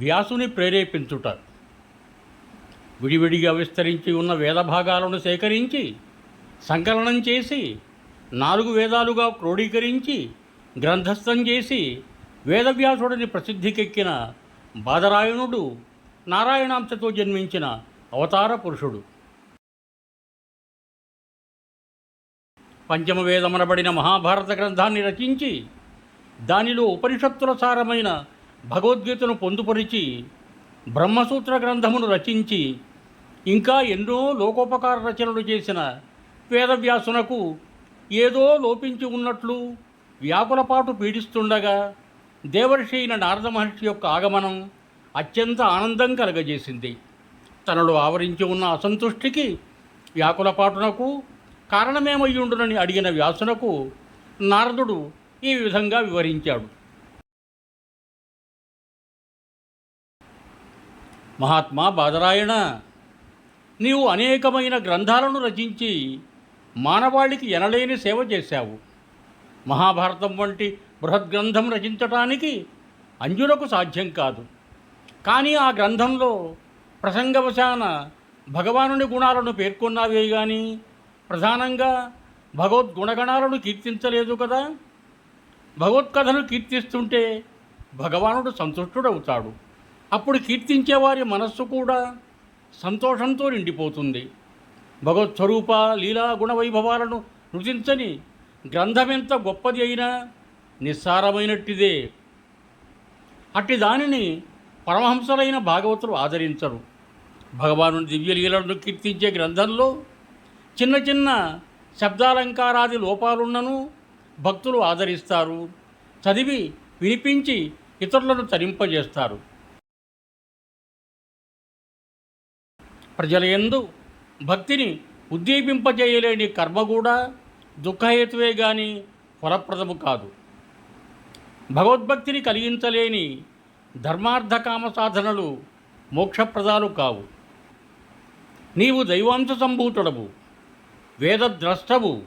వ్యాసుని ప్రేరేపించుట. విడివిడిగా విస్తరించి ఉన్న వేద భాగాలను సేకరించి సంకలనం చేసి నాలుగు వేదాలుగా క్రోడీకరించి గ్రంథస్థం చేసి వేదవ్యాసుడిని ప్రసిద్ధికెక్కిన బాదరాయణుడు నారాయణాంశతో జన్మించిన అవతార పురుషుడు. పంచమ వేదమనబడిన మహాభారత గ్రంథాన్ని రచించి దానిలో ఉపనిషత్తుల సారమైన భగవద్గీతను పొందుపరిచి బ్రహ్మసూత్ర గ్రంథమును రచించి ఇంకా ఎన్నో లోకోపకార రచనలు చేసిన వేదవ్యాసునకు ఏదో లోపించి ఉన్నట్లు వ్యాకులపాటు పీడిస్తుండగా దేవర్షి అయిన నారద మహర్షి యొక్క ఆగమనం అత్యంత ఆనందం కలగజేసింది. తనలో ఆవరించి ఉన్న అసంతుష్టికి వ్యాకులపాటునకు కారణమేమయ్యుండునని అడిగిన వ్యాసునకు నారదుడు ఈ విధంగా వివరించాడు. మహాత్మా బాదరాయణ నీవు అనేకమైన గ్రంథాలను రచించి మానవాళికి ఎనలేని సేవ చేశావు. మహాభారతం వంటి బృహద్గ్రంథం రచించటానికి అంజులకు సాధ్యం కాదు. కానీ ఆ గ్రంథంలో ప్రసంగవశాన భగవానుని గుణాలను పేర్కొన్నావే గాని? ప్రధానంగా భగవద్గుణగణాలను కీర్తించలేదు కదా? భగవత్కథను కీర్తిస్తుంటే భగవానుడు సంతుష్టుడవుతాడు అప్పుడు కీర్తించేవారి మనస్సు కూడా సంతోషంతో నిండిపోతుంది. భగవత్ స్వరూప లీలా గుణవైభవాలను రుచించని గ్రంథమెంత గొప్పది అయినా నిస్సారమైనట్టిదే. అట్టి దానిని పరమహంసలైన భాగవతులు ఆదరించరు. భగవాను దివ్యలీలను కీర్తించే గ్రంథంలో చిన్న చిన్న శబ్దాలంకారాది లోపాలున్నను భక్తులు ఆదరిస్తారు. చదివి వినిపించి ఇతరులను తరింపజేస్తారు. ప్రజల ఎందు భక్తిని ఉద్దీపింపజేయలేని కర్మ కూడా దుఃఖహేతువే గాని ఫలప్రదము కాదు. భగవద్భక్తిని కలిగించలేని ధర్మార్థకామ సాధనలు మోక్షప్రదాలు కావు. నీవు దైవాంశ సంభూతుడవు వేదద్రష్టవు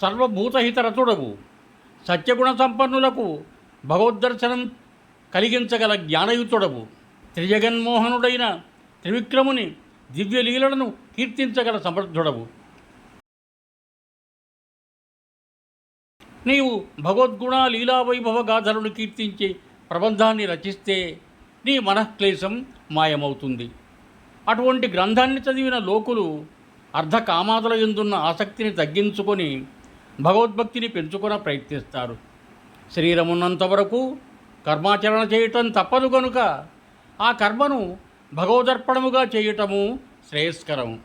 సర్వభూతహితరతుడవు సత్యగుణ సంపన్నులకు భగవద్దర్శనం కలిగించగల జ్ఞానయుతుడవు. త్రిజగన్మోహనుడైన త్రివిక్రముని దివ్యలీలను కీర్తించగల సమర్థుడవు. నీవు భగవద్గుణ లీలావైభవ గాథలను కీర్తించే ప్రబంధాన్ని రచిస్తే నీ మనఃక్లేశం మాయమవుతుంది. అటువంటి గ్రంథాన్ని చదివిన లోకులు అర్ధకామాదుల ఎందున్న ఆసక్తిని తగ్గించుకొని భగవద్భక్తిని పెంచుకున్న ప్రయత్నిస్తారు. శరీరం ఉన్నంత వరకు కర్మాచరణ చేయటం తప్పదు కనుక ఆ కర్మను భగవదర్పణముగా చేయటము శ్రేయస్కరము.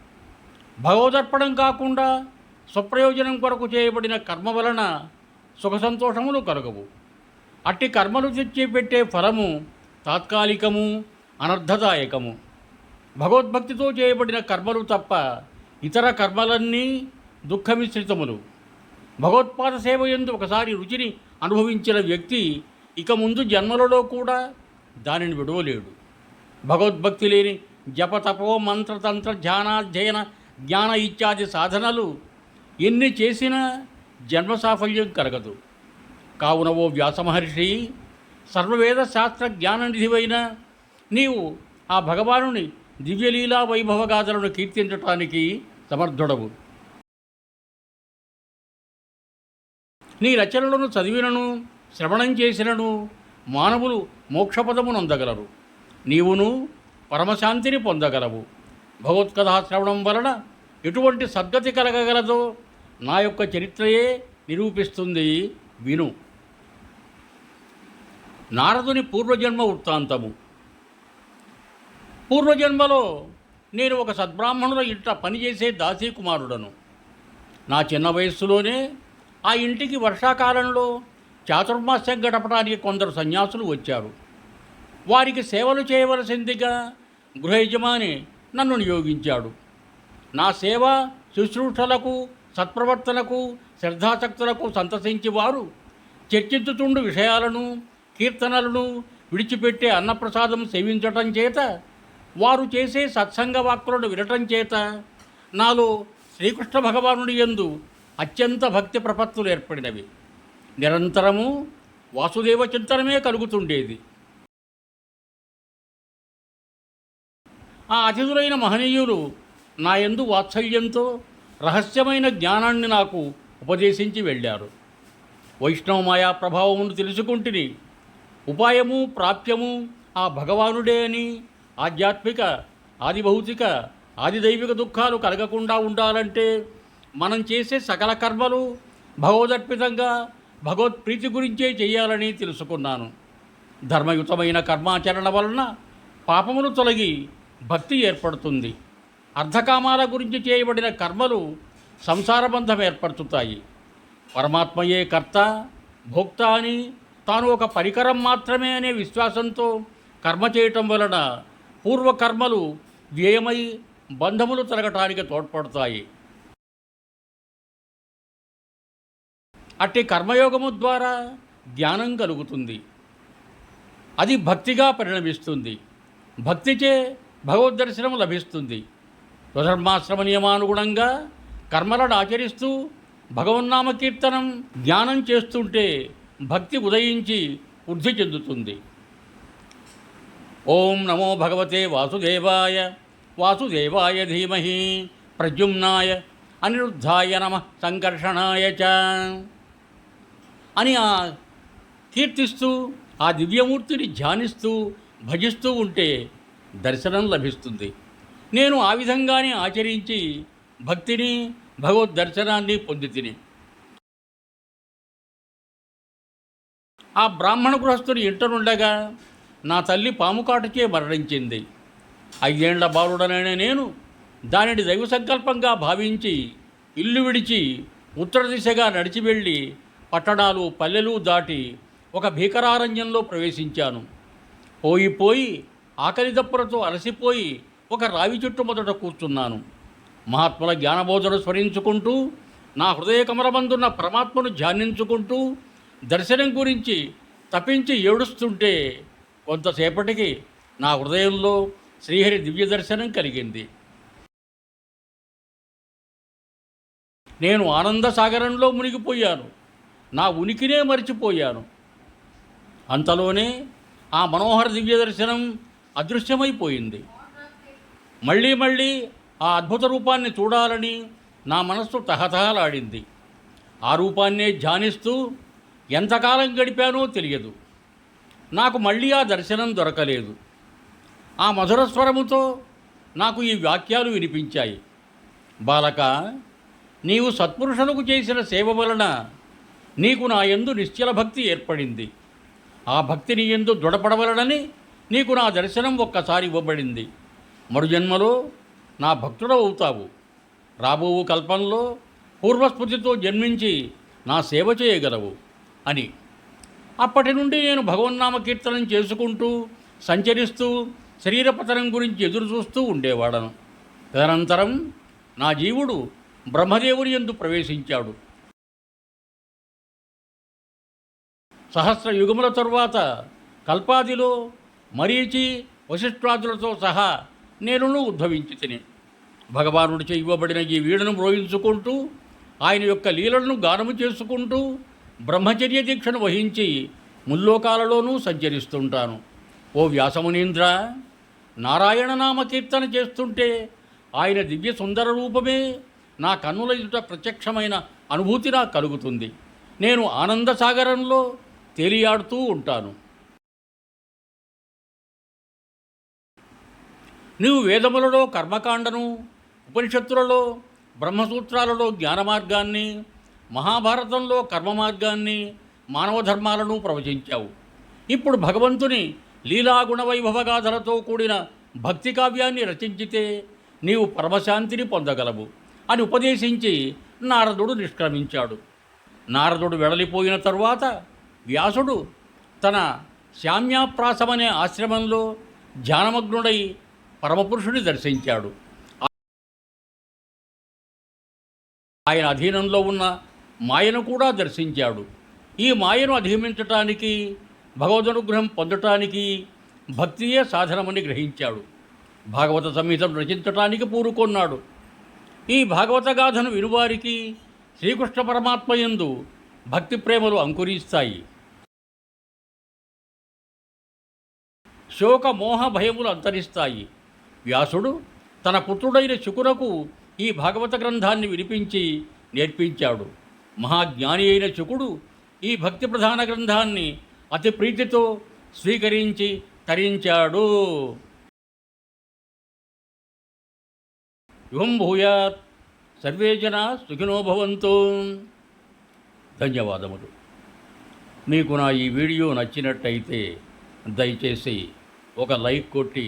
భగవదర్పణం కాకుండా స్వప్రయోజనం కొరకు చేయబడిన కర్మ వలన సుఖ సంతోషములు కలగవు. అట్టి కర్మలు తెచ్చి పెట్టే ఫలము తాత్కాలికము అనర్థదాయకము. భగవద్భక్తితో చేయబడిన కర్మలు తప్ప ఇతర కర్మలన్నీ దుఃఖమిశ్రితములు. భగవత్పాద సేవ ఎందు ఒకసారి రుచిని అనుభవించిన వ్యక్తి ఇక ముందు జన్మలలో కూడా దానిని విడవలేడు. భగవద్భక్తి లేని జపతపో మంత్రతంత్ర ధ్యానాధ్యయన జ్ఞాన ఇత్యాది సాధనలు ఎన్ని చేసినా జన్మ సాఫల్యం కలగదు. కావున ఓ వ్యాసమహర్షి సర్వవేద శాస్త్ర జ్ఞాననిధివైన నీవు ఆ భగవానుని దివ్యలీలా వైభవగాథలను కీర్తించటానికి సమర్థుడవు. నీ రచనలను చదివినను శ్రవణం చేసినను మానవులు మోక్షపదమునందగలరు. నీవును పరమశాంతిని పొందగలవు. భగవత్కథా శ్రవణం వలన ఎటువంటి సద్గతి కలగగలదో? నా యొక్క చరిత్రయే నిరూపిస్తుంది. విను. నారదుని పూర్వజన్మ వృత్తాంతము. పూర్వజన్మలో నేను ఒక సద్బ్రాహ్మణుల ఇంట పనిచేసే దాసీ కుమారుడను నా చిన్న వయస్సులోనే ఆ ఇంటికి వర్షాకాలంలో చాతుర్మాస్యం గడపడానికి కొందరు సన్యాసులు వచ్చారు. వారికి సేవలు చేయవలసిందిగా గృహ యజమాని నన్ను నియోగించాడు. నా సేవ శుశ్రూషలకు సత్ప్రవర్తనకు శ్రద్ధాశక్తులకు సంతసించి వారు చర్చించుతుండు విషయాలను కీర్తనలను విడిచిపెట్టే అన్నప్రసాదం సేవించటం చేత వారు చేసే సత్సంగ వాక్కులను వినటం చేత నాలో శ్రీకృష్ణ భగవానుడి యందు అత్యంత భక్తి ప్రపత్తులు ఏర్పడినవి. నిరంతరము వాసుదేవ చింతనమే కలుగుతుండేది. ఆ అతిథులైన మహనీయులు నా యందు వాత్సల్యంతో రహస్యమైన జ్ఞానాన్ని నాకు ఉపదేశించి వెళ్ళారు. వైష్ణవమాయా ప్రభావమును తెలుసుకుంటుని ఉపాయము ప్రాప్యము ఆ భగవానుడే అని ఆధ్యాత్మిక ఆదిభౌతిక ఆదిదైవిక దుఃఖాలు కలగకుండా ఉండాలంటే మనం చేసే సకల కర్మలు భగవదర్పితంగా భగవత్ప్రీతి గురించే చేయాలని తెలుసుకున్నాను. ధర్మయుతమైన కర్మాచరణ వలన పాపములు తొలగి భక్తి ఏర్పడుతుంది. అర్ధకామాల గురించి చేయబడిన కర్మలు సంసారబంధం ఏర్పడుతాయి. పరమాత్మయే కర్త భోక్త అని తాను ఒక పరికరం మాత్రమే అనే విశ్వాసంతో కర్మ చేయటం వలన పూర్వకర్మలు వ్యయమై బంధములు తొలగటానికి తోడ్పడతాయి. అట్టి కర్మయోగము ద్వారా ధ్యానం కలుగుతుంది. అది భక్తిగా పరిణమిస్తుంది. భక్తిచే భగవద్దర్శనం లభిస్తుంది. స్వధర్మాశ్రమ నియమానుగుణంగా కర్మలను ఆచరిస్తూ భగవన్నామ కీర్తనం జ్ఞానం చేస్తుంటే భక్తి ఉదయించి వృద్ధి చెందుతుంది. ఓం నమో భగవతే వాసుదేవాయ వాసుదేవాయ ధీమహి ప్రద్యుమ్నాయ అనిరుద్ధాయ నమ సంకర్షణాయ చ అని ఆ కీర్తిస్తూ ఆ దివ్యమూర్తిని ధ్యానిస్తూ భజిస్తూ ఉంటే దర్శనం లభిస్తుంది. నేను ఆ విధంగానే ఆచరించి భక్తిని భగవద్ దర్శనాన్ని పొందితిని. ఆ బ్రాహ్మణ గృహస్థుని ఇంటనుండగా నా తల్లి పాముకాటుచే మరణించింది. ఐదేండ్ల బాలుడనైన నేను దానిని దైవ సంకల్పంగా భావించి ఇల్లు విడిచి ఉత్తర దిశగా నడిచి వెళ్ళి పట్టణాలు పల్లెలు దాటి ఒక భీకరారణ్యంలో ప్రవేశించాను. పోయి పోయి ఆకలి దప్పులతో అలసిపోయి ఒక రావి చెట్టు మొదట కూర్చున్నాను. మహాత్ముల జ్ఞానబోధన స్మరించుకుంటూ నా హృదయ కమరమందున్న పరమాత్మను ధ్యానించుకుంటూ దర్శనం గురించి తపించి ఏడుస్తుంటే కొంతసేపటికి నా హృదయంలో శ్రీహరి దివ్య దర్శనం కలిగింది. నేను ఆనంద సాగరంలో మునిగిపోయాను. నా ఉనికినే మర్చిపోయాను. అంతలోనే ఆ మనోహర దివ్య దర్శనం అదృశ్యమైపోయింది. మళ్ళీ మళ్ళీ ఆ అద్భుత రూపాన్ని చూడాలని నా మనస్సు తహతహలాడింది. ఆ రూపాన్నే ధ్యానిస్తూ ఎంతకాలం గడిపానో తెలియదు. నాకు మళ్ళీ ఆ దర్శనం దొరకలేదు. ఆ మధుర స్వరముతో నాకు ఈ వాక్యాలు వినిపించాయి. బాలక నీవు సత్పురుషులకు చేసిన సేవ వలన నీకు నా యందు నిశ్చల భక్తి ఏర్పడింది. ఆ భక్తి నీ దృఢపడవలనని నీకు నా దర్శనం ఒక్కసారి ఇవ్వబడింది. మరుజన్మలో నా భక్తుడు అవుతావు రాబోవు కల్పంలో పూర్వస్మృతితో జన్మించి నా సేవ చేయగలవు అని. అప్పటి నుండి నేను భగవన్నామ కీర్తనం చేసుకుంటూ సంచరిస్తూ శరీర పతనం గురించి ఎదురు చూస్తూ ఉండేవాడను. తదనంతరం నా జీవుడు బ్రహ్మదేవుని ఎందు ప్రవేశించాడు. సహస్ర యుగముల తరువాత కల్పాదిలో మరీచి వశిష్ఠాదులతో సహా నేనును ఉద్భవించి తిని. భగవానుడిచే ఇవ్వబడిన ఈ వీడను మ్రోయించుకుంటూ ఆయన యొక్క లీలలను గానము చేసుకుంటూ బ్రహ్మచర్య దీక్షను వహించి ముల్లోకాలలోనూ సంచరిస్తుంటాను. ఓ వ్యాసమునీంద్ర నారాయణ నామ కీర్తన చేస్తుంటే ఆయన దివ్య సుందర రూపమే నా కన్నుల ఎదుట ప్రత్యక్షమైన అనుభూతి నాకు కలుగుతుంది. నేను ఆనంద సాగరంలో తేలియాడుతూ ఉంటాను. నీవు వేదములలో కర్మకాండను ఉపనిషత్తులలో బ్రహ్మసూత్రాలలో జ్ఞాన మార్గాన్ని మహాభారతంలో కర్మ మార్గాన్ని మానవ ధర్మాలను ప్రవచించావు. ఇప్పుడు భగవంతుని లీలాగుణ వైభవగాథలతో కూడిన భక్తి కావ్యాన్ని రచించితే నీవు పరమశాంతిని పొందగలవు అని ఉపదేశించి నారదుడు నిష్క్రమించాడు. నారదుడు వెడలిపోయిన తరువాత వ్యాసుడు తన శామ్యాప్రాసమనే ఆశ్రమంలో ధ్యానమగ్నుడై పరమపురుషుని దర్శించాడు. ఆయన అధీనంలో ఉన్న మాయను కూడా దర్శించాడు. ఈ మాయను అధిగమించటానికి భగవదనుగ్రహం పొందటానికి భక్తియే సాధనమని గ్రహించాడు. భాగవత సంహితం రచించటానికి పూరుకొన్నాడు ఈ భాగవత గాథను వినువారికి శ్రీకృష్ణ పరమాత్మ ఎందు భక్తి ప్రేమలు అంకురిస్తాయి. శోక మోహ భయములు అంతరిస్తాయి. వ్యాసుడు తన పుత్రుడైన శుకునకు ఈ భాగవత గ్రంథాన్ని వినిపించి నేర్పించాడు. మహాజ్ఞాని అయిన శుకుడు ఈ భక్తి ప్రధాన గ్రంథాన్ని అతి ప్రీతితో స్వీకరించి తరించాడు. యుహం భూయాత్ సర్వే జనా సుఖినోభవంతుం ధన్యవాదములు. మీకు నా ఈ వీడియో నచ్చినట్టయితే దయచేసి ఒక లైక్ కొట్టి